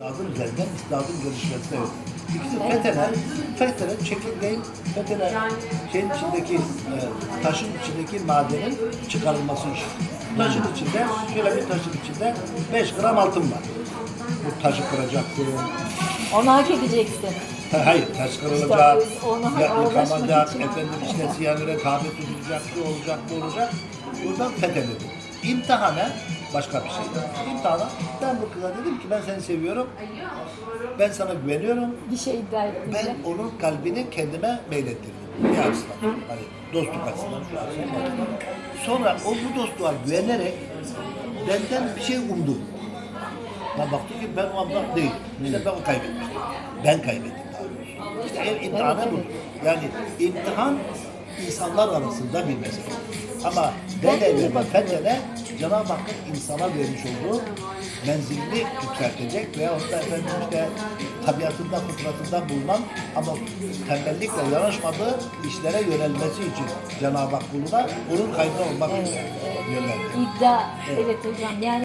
İstidadın üzerinden istidadın gelişmesine yok. İkisi fethene, fethene çekirdeğin, fethene şeyin içindeki, e, taşın içindeki madenin çıkarılması işi. Taşın içinde, şöyle bir taşın içinde 5 gram altın var. Bu taşı kıracaksın, Onu hak edeceksin. Ha, Hayır, taş kırılacak, İşte biz onu ya, uğraşmak yıkanacak, için- efendim işte siyanüre tabi tutulacak, şu olacak, bu olacak. Buradan fethedildi. İmtihana başka bir şey. İmtihana ben bu kıza dedim ki ben seni seviyorum, ben sana güveniyorum, Bir şey iddia ettiğinde. ben onun kalbini kendime meylettirdim. Bir açıdan, hani dostluk açısından. Sonra o bu dostluğa güvenerek benden bir şey umdu. Ben baktım ki ben o anda değil. İşte ben o kaybetmiştim. Ben kaybettim daha doğrusu. İşte imtihanı bu. Yani imtihan insanlar arasında bir mesele. Ama bedeli ve fethene Cenab-ı Hakk'ın insana vermiş olduğu menzilini yükseltecek veya da efendim işte tabiatında, fıtratında bulunan ama tembellikle yanaşmadığı işlere yönelmesi için Cenab-ı Hak kuluna onun kaybı olmak üzere yönlendirir. İddia. Evet hocam. Yani